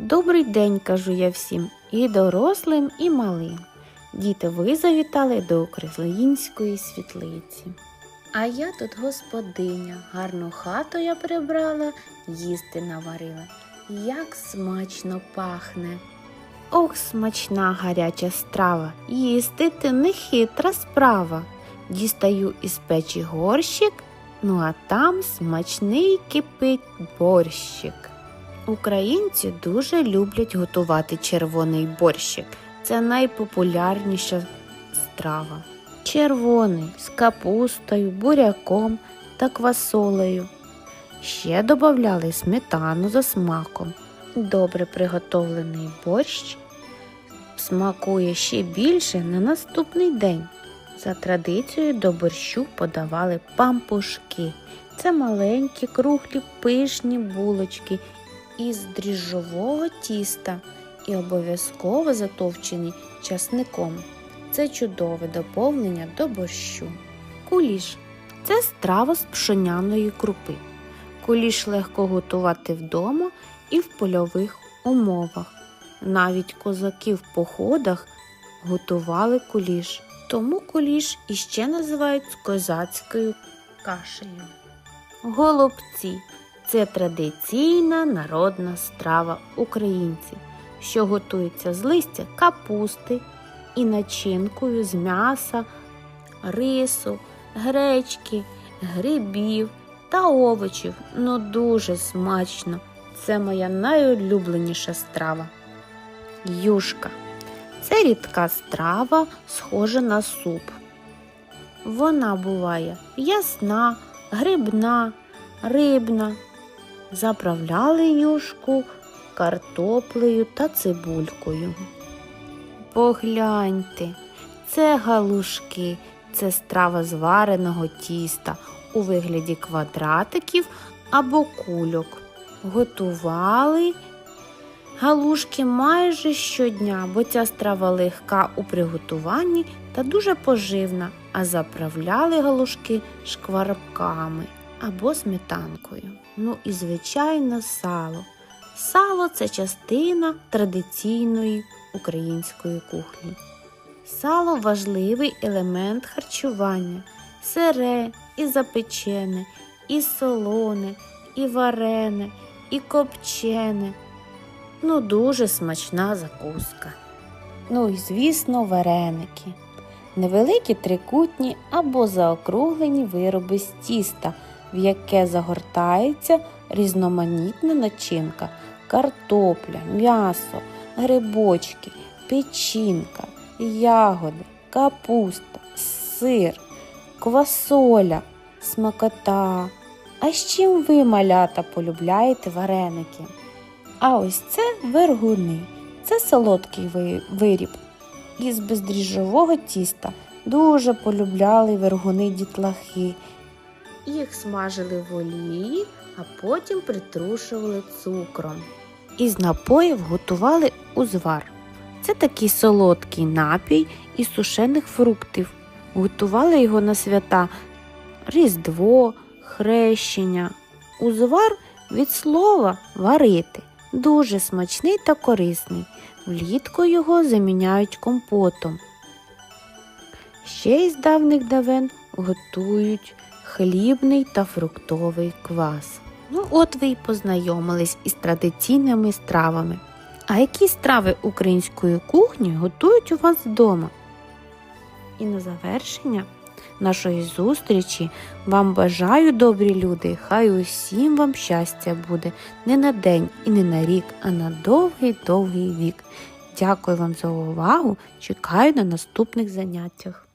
Добрий день, кажу я всім, і дорослим, і малим. Діти, ви завітали до української світлиці. А я тут господиня, гарну хату я прибрала, їсти наварила. Як смачно пахне. Ох, смачна гаряча страва, їсти ти не хитра справа. Дістаю із печі горщик, ну а там смачний кипить борщик. Українці дуже люблять готувати червоний борщик. Це найпопулярніша страва. Червоний з капустою, буряком та квасолею. Ще додавали сметану за смаком. Добре приготовлений борщ смакує ще більше на наступний день. За традицією до борщу подавали пампушки. Це маленькі, круглі, пишні булочки із дріжджового тіста і обов'язково затовчені часником. Це чудове доповнення до борщу. Куліш це страва з пшоняної крупи. Куліш легко готувати вдома і в польових умовах. Навіть козаки в походах готували куліш. Тому куліш іще називають козацькою кашею. Голубці це традиційна народна страва українців, що готується з листя капусти і начинкою з м'яса, рису, гречки, грибів та овочів. Ну дуже смачно. Це моя найулюбленіша страва. Юшка. Це рідка страва, схожа на суп. Вона буває ясна, грибна, рибна. Заправляли юшку картоплею та цибулькою. Погляньте, це галушки, це страва з вареного тіста у вигляді квадратиків або кульок. Готували галушки майже щодня, бо ця страва легка у приготуванні та дуже поживна, а заправляли галушки шкварками або сметанкою. Ну і, звичайно, сало. Сало це частина традиційної української кухні. Сало важливий елемент харчування, сире і запечене, і солоне, і варене, і копчене. Ну, дуже смачна закуска. Ну і, звісно, вареники. Невеликі трикутні або заокруглені вироби з тіста, в яке загортається різноманітна начинка, картопля, м'ясо, грибочки, печінка, ягоди, капуста, сир, квасоля, смакота. А з чим ви, малята, полюбляєте вареники? А ось це вергуни. Це солодкий виріб із бездріжджового тіста. Дуже полюбляли вергуни дітлахи. Їх смажили в олії, а потім притрушували цукром. Із напоїв готували узвар. Це такий солодкий напій із сушених фруктів. Готували його на свята Різдво, хрещення. Узвар від слова варити. Дуже смачний та корисний. Влітку його заміняють компотом. Ще із давних давен готують хлібний та фруктовий квас. Ну, от ви й познайомились із традиційними стравами. А які страви української кухні готують у вас вдома? І на завершення нашої зустрічі вам бажаю, добрі люди, хай усім вам щастя буде не на день і не на рік, а на довгий довгий вік. Дякую вам за увагу. Чекаю на наступних заняттях.